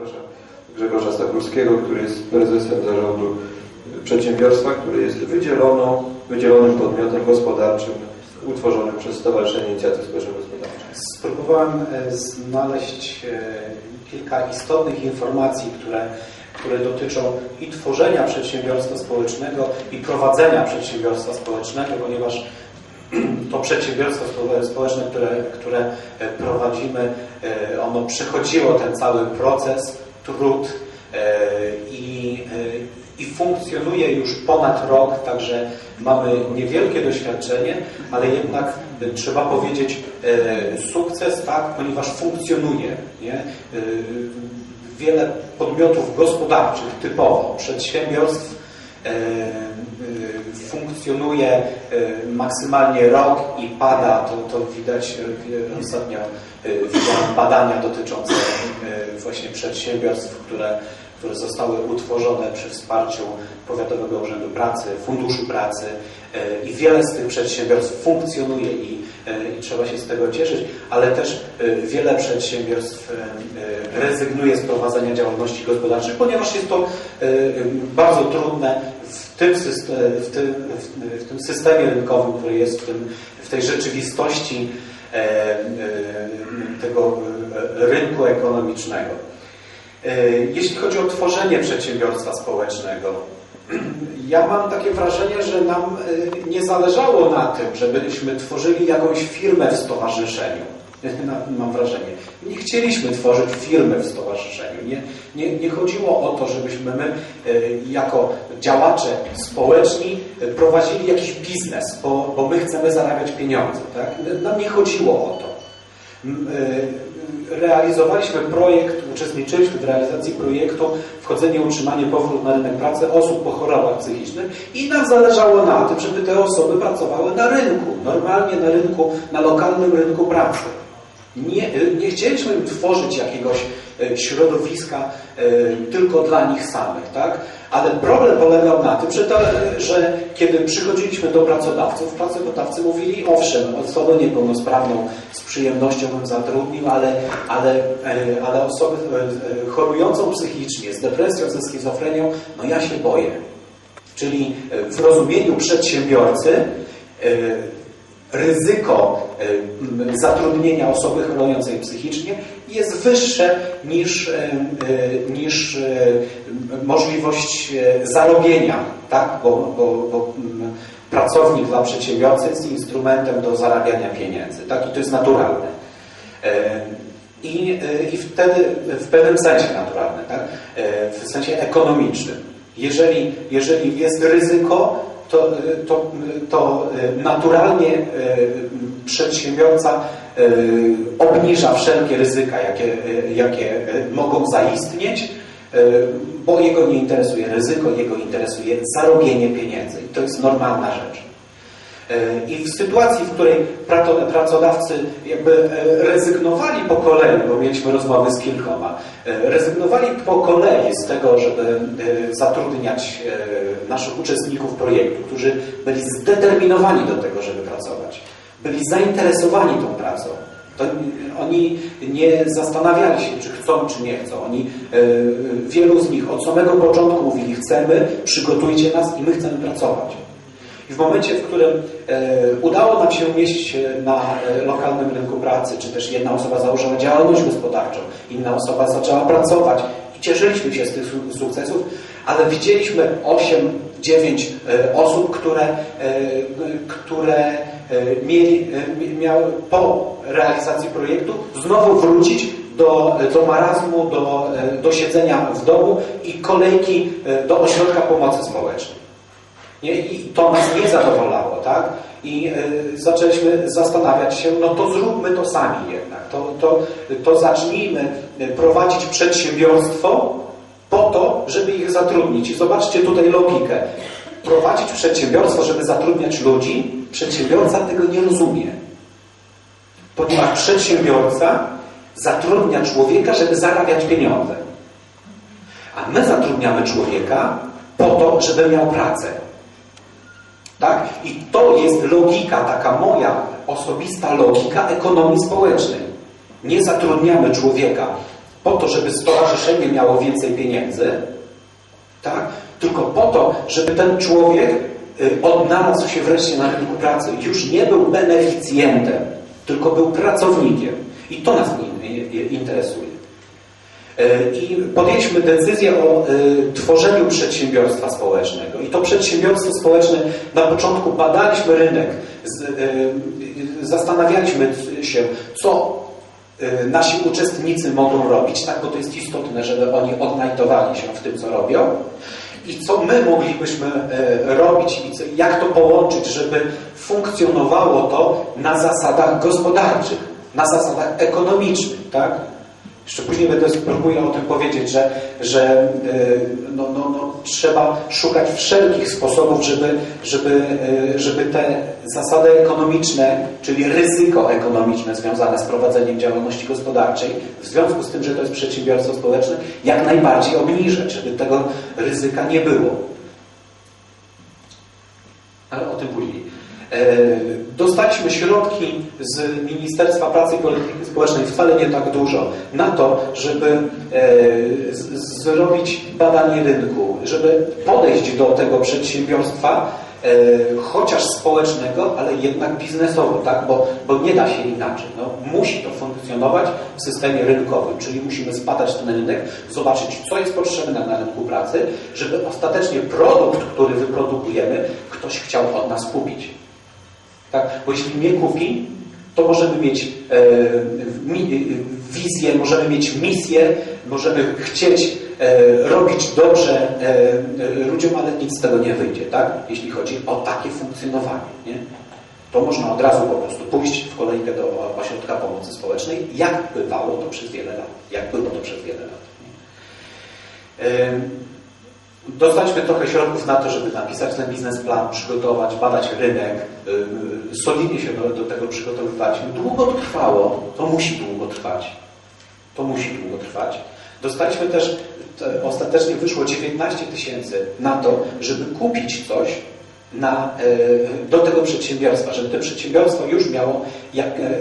zapraszam Grzegorza Stachurskiego, który jest prezesem zarządu przedsiębiorstwa, które jest wydzieloną, wydzielonym podmiotem gospodarczym utworzonym przez Stowarzyszenie Inicjatyw Społeczno-Gospodarczych. Spróbowałem e, znaleźć e, kilka istotnych informacji, które, które dotyczą i tworzenia przedsiębiorstwa społecznego, i prowadzenia przedsiębiorstwa społecznego, ponieważ to przedsiębiorstwo społeczne, które, które e, prowadzimy, ono przechodziło ten cały proces, trud i, i funkcjonuje już ponad rok, także mamy niewielkie doświadczenie, ale jednak e, trzeba powiedzieć e, sukces, tak, ponieważ funkcjonuje. Nie? E, wiele podmiotów gospodarczych typowo, przedsiębiorstw funkcjonuje maksymalnie rok i pada, to, to widać ostatnio widziałem badania dotyczące właśnie przedsiębiorstw, które które zostały utworzone przy wsparciu Powiatowego Urzędu Pracy, Funduszu Pracy e, i wiele z tych przedsiębiorstw funkcjonuje i, e, i trzeba się z tego cieszyć, ale też e, wiele przedsiębiorstw rezygnuje z prowadzenia działalności gospodarczej, ponieważ jest to bardzo trudne w tym, w tym, w tym systemie rynkowym, który jest w, tym, w tej rzeczywistości tego rynku ekonomicznego. E, jeśli chodzi o tworzenie przedsiębiorstwa społecznego, ja mam takie wrażenie, że nam e, nie zależało na tym, żebyśmy tworzyli jakąś firmę w stowarzyszeniu. Mam wrażenie. Nie chcieliśmy tworzyć firmy w stowarzyszeniu. Nie, nie, nie chodziło o to, żebyśmy my e, jako działacze społeczni prowadzili jakiś biznes, bo, bo my chcemy zarabiać pieniądze. Tak? Nam nie chodziło o to realizowaliśmy projekt, uczestniczyliśmy w realizacji projektu Wchodzenie, utrzymanie, powrót na rynek pracy osób po chorobach psychicznych i nam zależało na tym, żeby te osoby pracowały na rynku, normalnie na rynku, na lokalnym rynku pracy. Nie, nie chcieliśmy tworzyć jakiegoś środowiska e, tylko dla nich samych, tak? Ale problem polegał na tym, że, to, że kiedy przychodziliśmy do pracodawców, pracodawcy mówili, owszem, osobę niepełnosprawną z przyjemnością bym zatrudnił, ale, ale, e, ale osobę chorującą psychicznie, z depresją, ze schizofrenią, no ja się boję. Czyli w rozumieniu przedsiębiorcy ryzyko e, zatrudnienia osoby chorującej psychicznie jest wyższe niż, e, e, niż możliwość zarobienia, tak? bo, bo, bo pracownik dla przedsiębiorcy jest instrumentem do zarabiania pieniędzy tak? i to jest naturalne. I, I wtedy w pewnym sensie naturalne, tak? w sensie ekonomicznym. Jeżeli, jeżeli jest ryzyko, to, to, to e, naturalnie e, przedsiębiorca e, obniża wszelkie ryzyka, jakie, jakie mogą zaistnieć, bo jego nie interesuje ryzyko, jego interesuje zarobienie pieniędzy. I to jest normalna rzecz. I w sytuacji, w której pracodawcy jakby rezygnowali po kolei, bo mieliśmy rozmowy z kilkoma, rezygnowali po kolei z tego, żeby zatrudniać naszych uczestników projektu, którzy byli zdeterminowani do tego, żeby pracować, byli zainteresowani tą pracą. To oni nie zastanawiali się, czy chcą, czy nie chcą. Oni, wielu z nich od samego początku mówili, chcemy, przygotujcie nas i my chcemy pracować. I w momencie, w którym e, udało nam się umieścić na e, lokalnym rynku pracy, czy też jedna osoba założyła działalność gospodarczą, inna osoba zaczęła pracować cieszyliśmy się z tych sukcesów, ale widzieliśmy 8-9 e, osób, które, które mieli, miały po realizacji projektu znowu wrócić do, do marazmu, do, do siedzenia w domu i kolejki do ośrodka pomocy społecznej. Nie? I to nas nie zadowalało, tak? I y, zaczęliśmy zastanawiać się, no to zróbmy to sami jednak. To, to, to zacznijmy prowadzić przedsiębiorstwo po to, żeby ich zatrudnić. I zobaczcie tutaj logikę. Prowadzić przedsiębiorstwo, żeby zatrudniać ludzi, przedsiębiorca tego nie rozumie. Ponieważ przedsiębiorca zatrudnia człowieka, żeby zarabiać pieniądze. A my zatrudniamy człowieka po to, żeby miał pracę. Tak? I to jest logika, taka moja osobista logika ekonomii społecznej. Nie zatrudniamy człowieka po to, żeby stowarzyszenie miało więcej pieniędzy, tak? tylko po to, żeby ten człowiek y, odnalazł się wreszcie na rynku pracy. Już nie był beneficjentem, tylko był pracownikiem. I to nas interesuje. Y, I podjęliśmy decyzję o y, tworzeniu przedsiębiorstwa społecznego. I to przedsiębiorstwo społeczne, na początku badaliśmy rynek, zastanawialiśmy się, co nasi uczestnicy mogą robić, tak, bo to jest istotne, żeby oni odnajdowali się w tym, co robią i co my moglibyśmy e, robić i jak to połączyć, żeby funkcjonowało to na zasadach gospodarczych, na zasadach ekonomicznych, tak? Jeszcze później będę spróbuję o tym powiedzieć, że, że e, no, no, no, trzeba szukać wszelkich sposobów, żeby, żeby, e, żeby te zasady ekonomiczne, czyli ryzyko ekonomiczne związane z prowadzeniem działalności gospodarczej, w związku z tym, że to jest przedsiębiorstwo społeczne, jak najbardziej obniżyć, żeby tego ryzyka nie było. Ale o tym później. E, dostaliśmy środki z Ministerstwa Pracy i Polityki Społecznej, wcale nie tak dużo, na to, żeby e, zrobić badanie rynku, żeby podejść do tego przedsiębiorstwa, e, chociaż społecznego, ale jednak biznesowo, tak? bo, bo nie da się inaczej. No, musi to funkcjonować w systemie rynkowym, czyli musimy zbadać ten rynek, zobaczyć, co jest potrzebne na rynku pracy, żeby ostatecznie produkt, który wyprodukujemy, ktoś chciał od nas kupić. Tak? Bo jeśli kupi, to możemy mieć e, wizję, możemy mieć misję, możemy chcieć e, robić dobrze e, ludziom, ale nic z tego nie wyjdzie, tak? jeśli chodzi o takie funkcjonowanie. Nie? To można od razu po prostu pójść w kolejkę do ośrodka pomocy społecznej, jak bywało to przez wiele lat. Jak było to przez wiele lat. Nie? Dostaliśmy trochę środków na to, żeby napisać ten biznesplan, przygotować, badać rynek, yy, solidnie się do, tego przygotowywać. Długo trwało, to musi długo trwać. To musi długo trwać. Dostaliśmy też, ostatecznie wyszło 19 tysięcy na to, żeby kupić coś, na, e, do tego przedsiębiorstwa, żeby to przedsiębiorstwo już miało jak, e, e,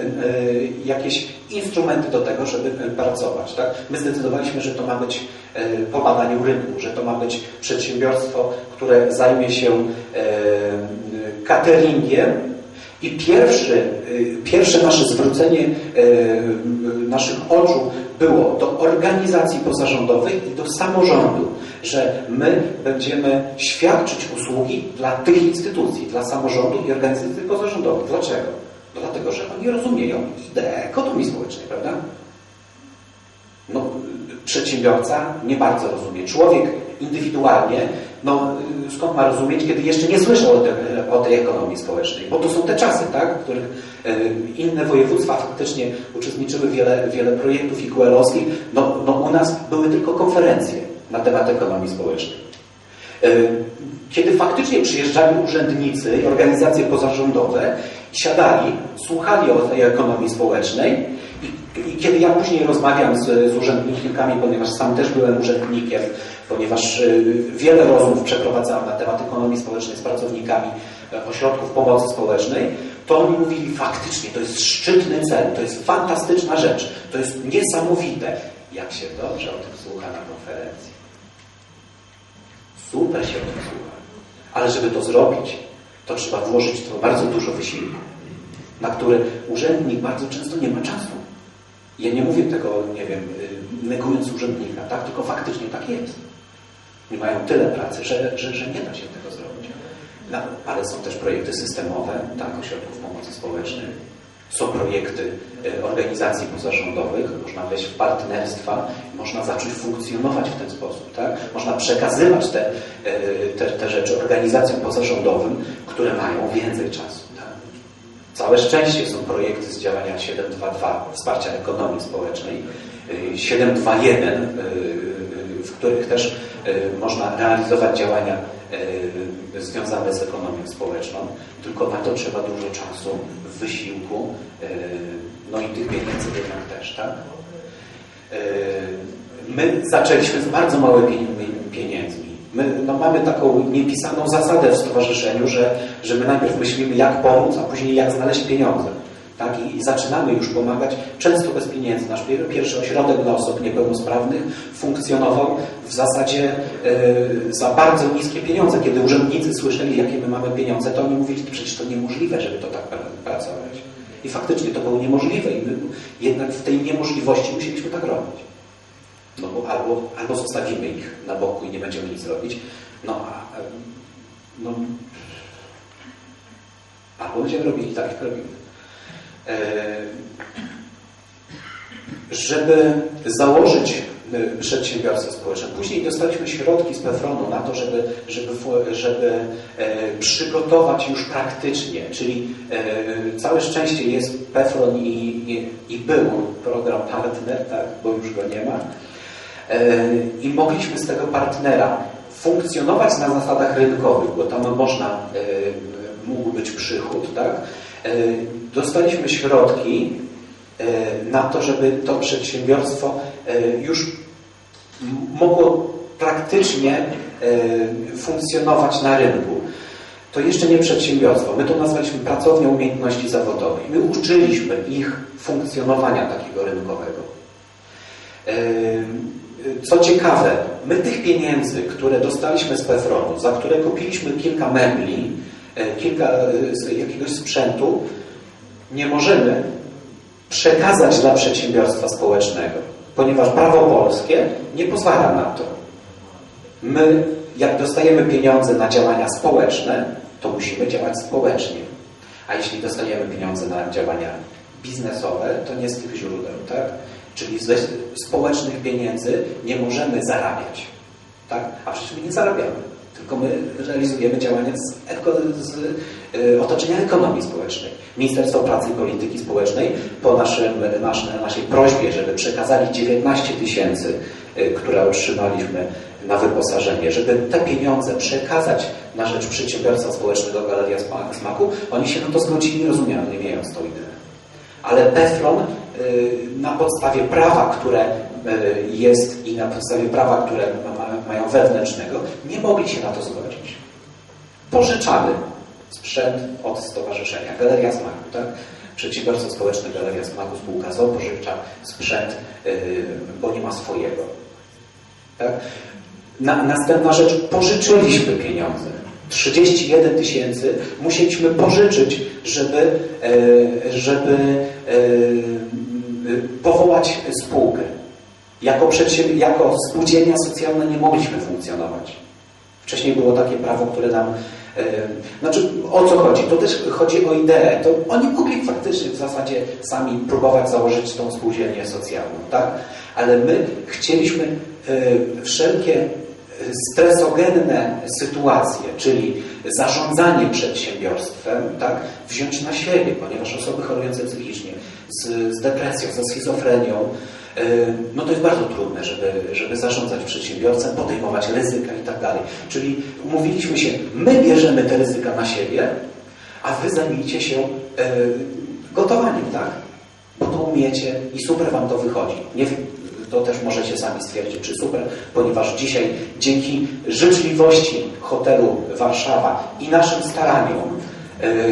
jakieś instrumenty do tego, żeby pracować. Tak? My zdecydowaliśmy, że to ma być po badaniu rynku, że to ma być przedsiębiorstwo, które zajmie się cateringiem i pierwszy, pierwsze nasze zwrócenie naszych oczu było do organizacji pozarządowych i do samorządu że my będziemy świadczyć usługi dla tych instytucji, dla samorządu i organizacji pozarządowych. Dlaczego? No dlatego, że oni rozumieją ideę ekonomii społecznej, prawda? No, przedsiębiorca nie bardzo rozumie. Człowiek indywidualnie, no skąd ma rozumieć, kiedy jeszcze nie słyszał o, te, o tej ekonomii społecznej? Bo to są te czasy, tak? w których e, inne województwa faktycznie uczestniczyły wiele, wiele projektów IQL-owskich. No, no u nas były tylko konferencje na temat ekonomii społecznej. Kiedy faktycznie przyjeżdżali urzędnicy i organizacje pozarządowe, siadali, słuchali o tej ekonomii społecznej i, i kiedy ja później rozmawiam z, z urzędnikami, ponieważ sam też byłem urzędnikiem, ponieważ e, wiele rozmów przeprowadzałem na temat ekonomii społecznej z pracownikami e, ośrodków pomocy społecznej, to oni mówili faktycznie, to jest szczytny cel, to jest fantastyczna rzecz, to jest niesamowite, jak się dobrze o tym słucha na konferencji. Super się o tym słucha. Ale żeby to zrobić, to trzeba włożyć w to bardzo dużo wysiłku, na który urzędnik bardzo często nie ma czasu. Ja nie mówię tego, nie wiem, y, negując urzędnika, tak? tylko faktycznie tak jest. Nie mają tyle pracy, że, że, że nie da się tego zrobić. Ale są też projekty systemowe, tak, ośrodków pomocy społecznej, są projekty e, organizacji pozarządowych, można wejść w partnerstwa, można zacząć funkcjonować w ten sposób. Tak? Można przekazywać te, e, te, te rzeczy organizacjom pozarządowym, które mają więcej czasu. Tak? Całe szczęście są projekty z działania 722 wsparcia ekonomii społecznej, 721, e, w których też można realizować działania związane z ekonomią społeczną, tylko na to trzeba dużo czasu, wysiłku, e, no i tych pieniędzy jednak też, tak? E, my zaczęliśmy z bardzo małymi pieniędzmi. My no, mamy taką niepisaną zasadę w stowarzyszeniu, że, że my najpierw myślimy, jak pomóc, a później jak znaleźć pieniądze. Tak? I, zaczynamy już pomagać, często bez pieniędzy. Nasz pier- pierwszy ośrodek dla osób niepełnosprawnych funkcjonował w zasadzie e, za bardzo niskie pieniądze. Kiedy urzędnicy słyszeli, jakie my mamy pieniądze, to oni mówili, przecież to niemożliwe, żeby to tak pra- pracować. I faktycznie to było niemożliwe i my jednak w tej niemożliwości musieliśmy tak robić. No bo albo, albo zostawimy ich na boku i nie będziemy nic robić, no a no, albo będziemy robili tak, jak robimy. E, żeby założyć e, przedsiębiorstwo społeczne. Później dostaliśmy środki z PEFRON-u na to, żeby, żeby, żeby e, przygotować już praktycznie, czyli całe szczęście jest PEFRON i, i, i był program partner, tak, bo już go nie ma. I mogliśmy z tego partnera funkcjonować na zasadach rynkowych, bo tam można, mógł być przychód, tak? E, Dostaliśmy środki e, na to, żeby to przedsiębiorstwo e, już mogło praktycznie funkcjonować na rynku. To jeszcze nie przedsiębiorstwo. My to nazwaliśmy pracownią umiejętności zawodowej. My uczyliśmy ich funkcjonowania takiego rynkowego. Co ciekawe, my tych pieniędzy, które dostaliśmy z PFRON-u, za które kupiliśmy kilka mebli, kilka e, jakiegoś sprzętu, nie możemy przekazać dla przedsiębiorstwa społecznego, ponieważ prawo polskie nie pozwala na to. My, jak dostajemy pieniądze na działania społeczne, to musimy działać społecznie. A jeśli dostajemy pieniądze na działania biznesowe, to nie z tych źródeł, tak? Czyli ze społecznych pieniędzy nie możemy zarabiać, tak? A przecież my nie zarabiamy, tylko my realizujemy działania z, eko, z y, otoczenia ekonomii społecznej. Ministerstwo Pracy i Polityki Społecznej po naszym, nasz, naszej prośbie, żeby przekazali 19 tysięcy, y, które otrzymaliśmy na wyposażenie, żeby te pieniądze przekazać na rzecz przedsiębiorstwa społecznego Galeria Sma- Smaku, oni się na to zgodzili, rozumiejąc tą ideę. Ale PEFRON y, na podstawie prawa, które jest i na podstawie prawa, które ma, mają wewnętrznego, nie mogli się na to zgodzić. Pożyczamy sprzęt od stowarzyszenia Galeria Smaku, tak? Przedsiębiorstwo społeczne Galeria Smaku spółka ZO pożycza sprzęt, y, bo nie ma swojego. Tak? Na, następna rzecz, pożyczyliśmy pieniądze. 31 tysięcy musieliśmy pożyczyć, żeby, e, żeby e, powołać spółkę. Jako, jako spółdzielnia socjalna nie mogliśmy funkcjonować. Wcześniej było takie prawo, które nam. E, znaczy, o co chodzi? To też chodzi o ideę. To oni mogli faktycznie w zasadzie sami próbować założyć tą spółdzielnię socjalną, tak? Ale my chcieliśmy e, wszelkie stresogenne sytuacje, czyli zarządzanie przedsiębiorstwem, tak, wziąć na siebie, ponieważ osoby chorujące psychicznie z, z depresją, ze schizofrenią, e, no to jest bardzo trudne, żeby, żeby zarządzać przedsiębiorcem, podejmować ryzyka i tak dalej. Czyli umówiliśmy się, my bierzemy te ryzyka na siebie, a wy zajmijcie się gotowaniem, tak? Bo to umiecie i super wam to wychodzi. Nie, to też możecie sami stwierdzić, czy super, ponieważ dzisiaj dzięki życzliwości hotelu Warszawa i naszym staraniom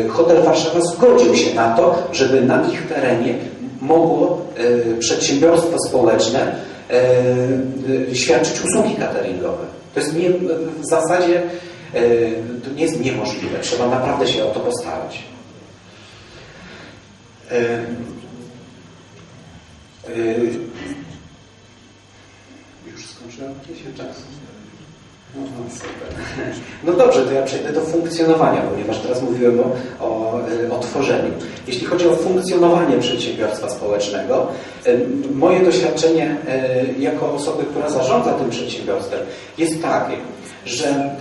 hotel Warszawa zgodził się na to, żeby na ich terenie mogło e, przedsiębiorstwo społeczne e, e, świadczyć usługi cateringowe. To jest nie, w zasadzie to nie jest niemożliwe. Trzeba naprawdę się o to postarać. Już skończyłem się czas. No, dobrze, to ja przejdę do funkcjonowania, ponieważ teraz mówiłem o, o, e, o tworzeniu. Jeśli chodzi o funkcjonowanie przedsiębiorstwa społecznego, e, moje doświadczenie e, jako osoby, która zarządza tym przedsiębiorstwem jest takie, że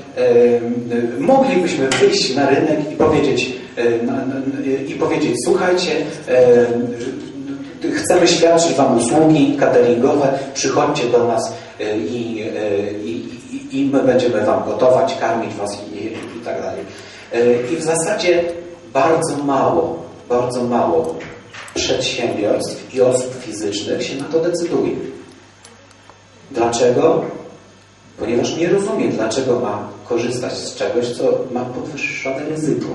moglibyśmy wyjść na rynek i powiedzieć, i powiedzieć słuchajcie, chcemy świadczyć Wam usługi cateringowe, przychodźcie do nas i, i, i, my będziemy Wam gotować, karmić Was i, i, i tak dalej. E, I w zasadzie bardzo mało, bardzo mało przedsiębiorstw i osób fizycznych się na to decyduje. Dlaczego? Ponieważ nie rozumie, dlaczego ma korzystać z czegoś, co ma podwyższone ryzyko.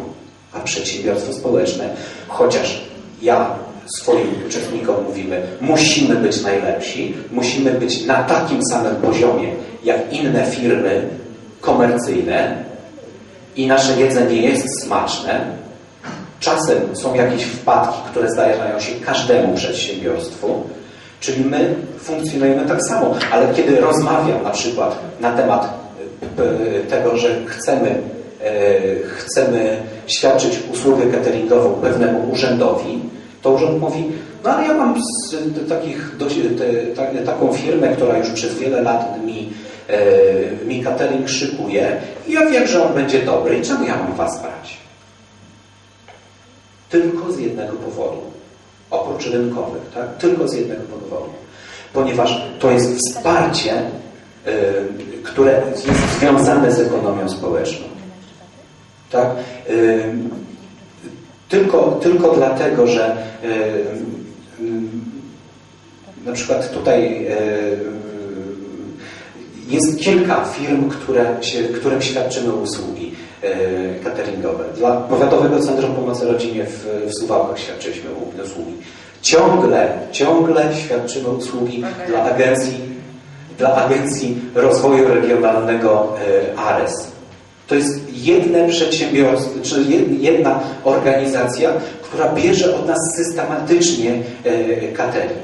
A przedsiębiorstwo społeczne, chociaż ja swoim uczestnikom mówimy, musimy być najlepsi, musimy być na takim samym poziomie jak inne firmy komercyjne i nasze jedzenie jest smaczne. Czasem są jakieś wpadki, które zdarzają się każdemu przedsiębiorstwu, czyli my funkcjonujemy tak samo, ale kiedy rozmawiam na przykład na temat e, tego, że chcemy, e, chcemy świadczyć usługę cateringową pewnemu urzędowi, to urząd mówi, no ale ja mam z takich, te, ta, taką firmę, która już przez wiele lat mi, e, mi catering szykuje i ja wiem, że on będzie dobry i czemu ja mam was brać? Tylko z jednego powodu, oprócz rynkowych, tak? Tylko z jednego powodu. Ponieważ to jest wsparcie, y, które jest związane z ekonomią społeczną. Tak? Y, tylko, tylko dlatego, że y, na przykład tutaj jest kilka firm, które którym świadczymy usługi cateringowe. Dla Powiatowego Centrum Pomocy Rodzinie w, w Suwałkach świadczyliśmy usługi. Ciągle, ciągle świadczymy usługi dla agencji, dla agencji rozwoju regionalnego ARES. To jest jedne przedsiębiorstwo, czy jedna organizacja, która bierze od nas systematycznie catering.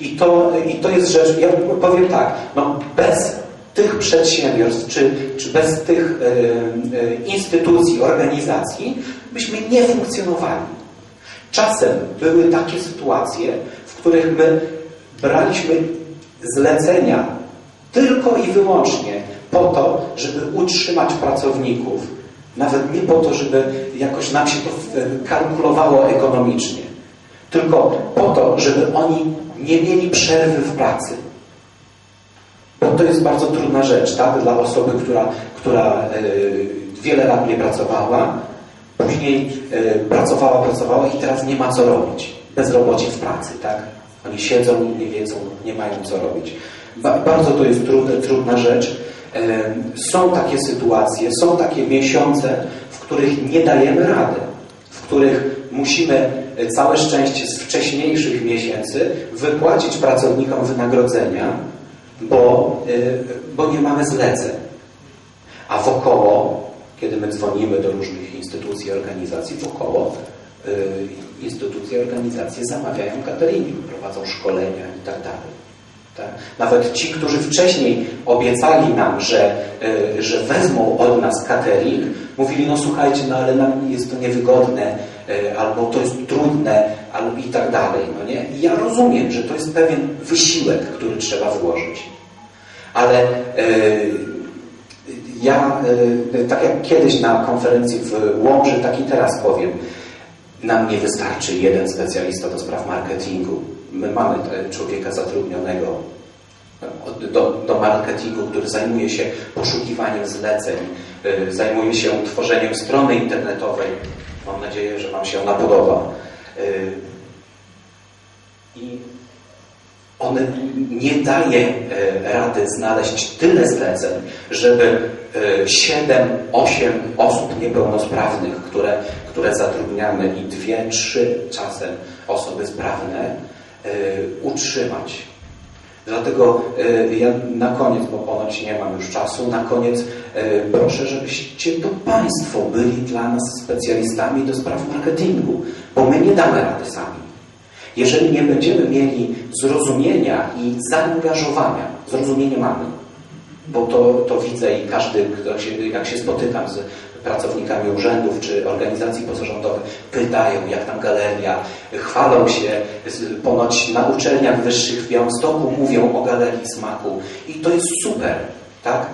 I to, I to jest rzecz, ja powiem tak, no bez tych przedsiębiorstw, czy, czy bez tych e, instytucji, organizacji, byśmy nie funkcjonowali. Czasem były takie sytuacje, w których my braliśmy zlecenia tylko i wyłącznie po to, żeby utrzymać pracowników, nawet nie po to, żeby jakoś nam się to kalkulowało ekonomicznie, tylko po to, żeby oni nie mieli przerwy w pracy. Bo to jest bardzo trudna rzecz, tak? Dla osoby, która, która yy, wiele lat nie pracowała, później yy, pracowała, pracowała i teraz nie ma co robić. Bezrobocie w pracy, tak? Oni siedzą nie wiedzą, nie mają co robić. Ba bardzo to jest trudne, trudna rzecz. Są takie sytuacje, są takie miesiące, w których nie dajemy rady, w których musimy całe szczęście z wcześniejszych miesięcy wypłacić pracownikom wynagrodzenia, bo, y, bo nie mamy zleceń. A wokoło, kiedy my dzwonimy do różnych instytucji, organizacji, wokoło y, instytucje, organizacje zamawiają cateringi, prowadzą szkolenia i tak? Nawet ci, którzy wcześniej obiecali nam, że, y, że wezmą od nas catering, mówili, no słuchajcie, no ale nam jest to niewygodne, albo to jest trudne, albo i tak dalej. No nie? I ja rozumiem, że to jest pewien wysiłek, który trzeba włożyć. Ale ja, tak jak kiedyś na konferencji w Łomży, tak i teraz powiem, nam nie wystarczy jeden specjalista do spraw marketingu. My mamy człowieka zatrudnionego do, do marketingu, który zajmuje się poszukiwaniem zleceń, zajmuje się tworzeniem strony internetowej. Mam nadzieję, że Wam się ona podoba. I on nie daje rady znaleźć tyle zleceń, żeby 7, 8 osób niepełnosprawnych, które, które zatrudniamy i dwie, trzy czasem osoby sprawne utrzymać. Dlatego ja na koniec, bo ponoć nie mam już czasu, na koniec proszę, żebyście to Państwo byli dla nas specjalistami do spraw marketingu, bo my nie damy rady sami. Jeżeli nie będziemy mieli zrozumienia i zaangażowania, zrozumienie mamy, bo to, to widzę i każdy, się, jak się spotykam z pracownikami urzędów czy organizacji pozarządowych, pytają, jak tam galeria, chwalą się, ponoć na uczelniach wyższych w Białymstoku mówią o galerii smaku i to jest super, tak?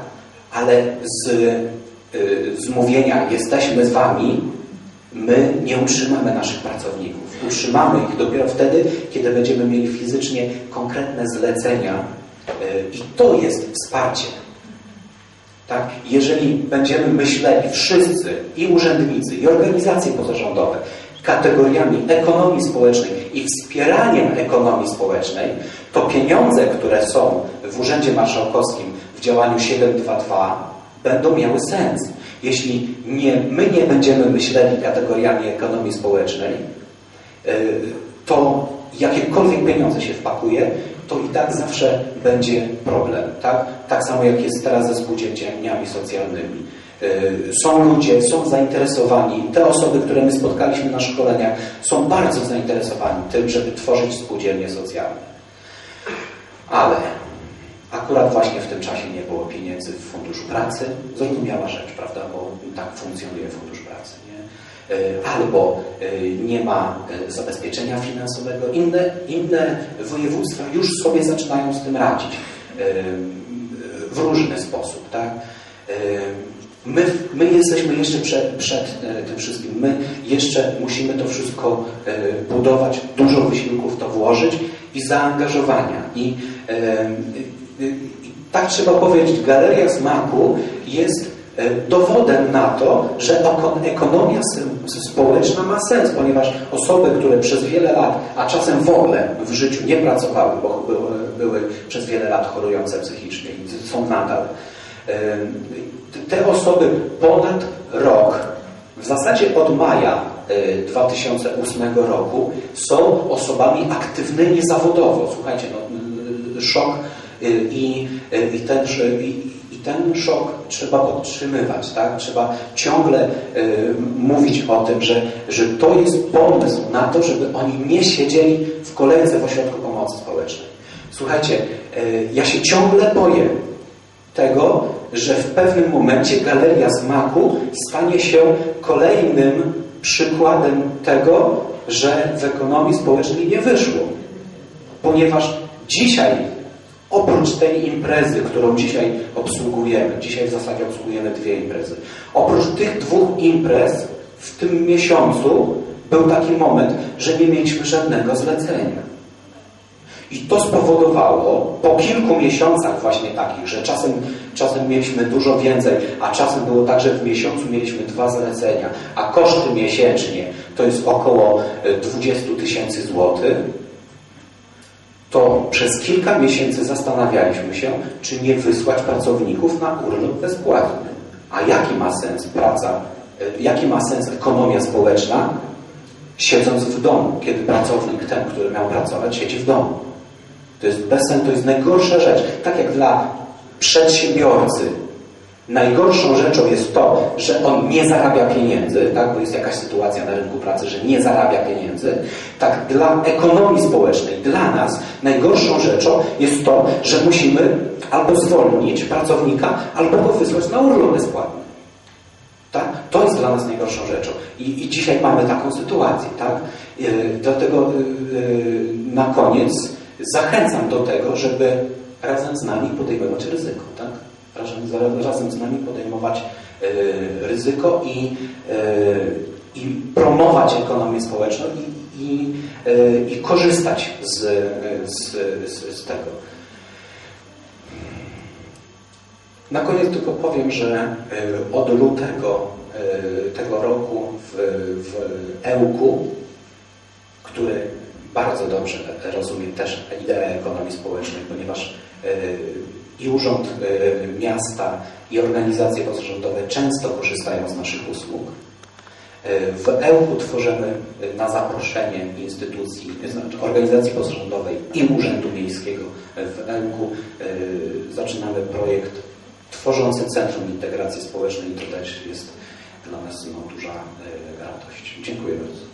Ale z, z mówienia jesteśmy z Wami, my nie utrzymamy naszych pracowników. Utrzymamy ich dopiero wtedy, kiedy będziemy mieli fizycznie konkretne zlecenia i to jest wsparcie. Tak? Jeżeli będziemy myśleli wszyscy, i urzędnicy, i organizacje pozarządowe, kategoriami ekonomii społecznej i wspieraniem ekonomii społecznej, to pieniądze, które są w Urzędzie Marszałkowskim w działaniu 722 będą miały sens. Jeśli nie, my nie będziemy myśleli kategoriami ekonomii społecznej, to jakiekolwiek pieniądze się wpakuje, to i tak zawsze będzie problem. Tak, tak samo jak jest teraz ze spółdzielniami socjalnymi. Są ludzie, są zainteresowani, te osoby, które my spotkaliśmy na szkoleniach, są bardzo zainteresowani tym, żeby tworzyć spółdzielnie socjalne. Ale akurat właśnie w tym czasie nie było pieniędzy w Funduszu Pracy. Zrozumiała rzecz, prawda, bo tak funkcjonuje Fundusz Pracy. Nie? Albo nie ma zabezpieczenia finansowego. Inne, inne województwa już sobie zaczynają z tym radzić w różny sposób. Tak? My, my jesteśmy jeszcze przed, przed tym wszystkim. My jeszcze musimy to wszystko budować, dużo wysiłków to włożyć i zaangażowania. I tak trzeba powiedzieć, Galeria Smaku jest dowodem na to, że ekonomia społeczna ma sens, ponieważ osoby, które przez wiele lat, a czasem w ogóle w życiu nie pracowały, bo były, przez wiele lat chorujące psychicznie i są nadal, te osoby ponad rok, w zasadzie od maja 2008 roku, są osobami aktywnymi zawodowo. Słuchajcie, no, szok i, i, ten, i, i ten szok trzeba podtrzymywać, tak? Trzeba ciągle mówić o tym, że, że to jest pomysł na to, żeby oni nie siedzieli w kolejce w ośrodku pomocy społecznej. Słuchajcie, ja się ciągle boję tego, że w pewnym momencie Galeria Smaku stanie się kolejnym przykładem tego, że w ekonomii społecznej nie wyszło. Ponieważ dzisiaj, oprócz tej imprezy, którą dzisiaj obsługujemy, dzisiaj w zasadzie obsługujemy dwie imprezy, oprócz tych dwóch imprez w tym miesiącu był taki moment, że nie mieliśmy żadnego zlecenia. I to spowodowało po kilku miesiącach właśnie takich, że czasem, czasem mieliśmy dużo więcej, a czasem było tak, że w miesiącu mieliśmy dwa zlecenia, a koszty miesięcznie to jest około 20 tysięcy złotych, to przez kilka miesięcy zastanawialiśmy się, czy nie wysłać pracowników na urlop bezpłatny. A jaki ma sens praca, jaki ma sens ekonomia społeczna, siedząc w domu, kiedy pracownik ten, który miał pracować, siedzi w domu. To jest bezsen, to jest najgorsza rzecz. Tak jak dla przedsiębiorcy najgorszą rzeczą jest to, że on nie zarabia pieniędzy, tak, bo jest jakaś sytuacja na rynku pracy, że nie zarabia pieniędzy, tak dla ekonomii społecznej, dla nas najgorszą rzeczą jest to, że musimy albo zwolnić pracownika, albo go wysłać na urlop bezpłatny. Tak? To jest dla nas najgorszą rzeczą. I, i dzisiaj mamy taką sytuację. Tak? Yy, dlatego yy, na koniec zachęcam do tego, żeby razem z nami podejmować ryzyko. Tak? Razem, razem z nami podejmować y, ryzyko i, y, i promować ekonomię społeczną i, i, y, i korzystać z, z, z, z, tego. Na koniec tylko powiem, że od lutego tego roku w, w EUK-u, który bardzo dobrze rozumie też ideę ekonomii społecznej, ponieważ i Urząd Miasta, i organizacje pozarządowe często korzystają z naszych usług. W EUK tworzymy na zaproszenie instytucji, znaczy organizacji pozarządowej i Urzędu Miejskiego w EUK zaczynamy projekt tworzący Centrum Integracji Społecznej i to też jest dla nas no, duża radość. Dziękuję bardzo.